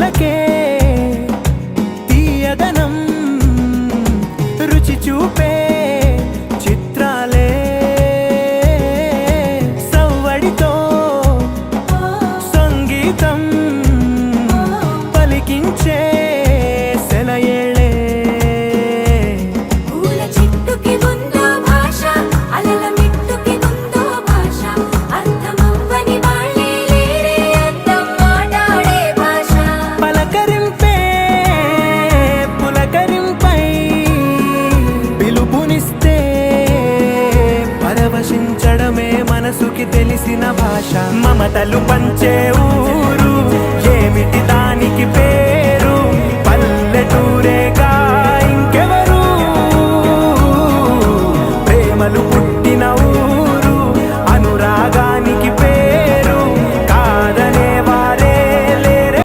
కనులకే తీయదనం రుచి చూపే పుట్టిన భాష. మమతలు పంచే ఊరు. ఏమిటి దానికి పేరు? పల్లెటూరేగా ఇంకెవరు? ప్రేమలు పుట్టి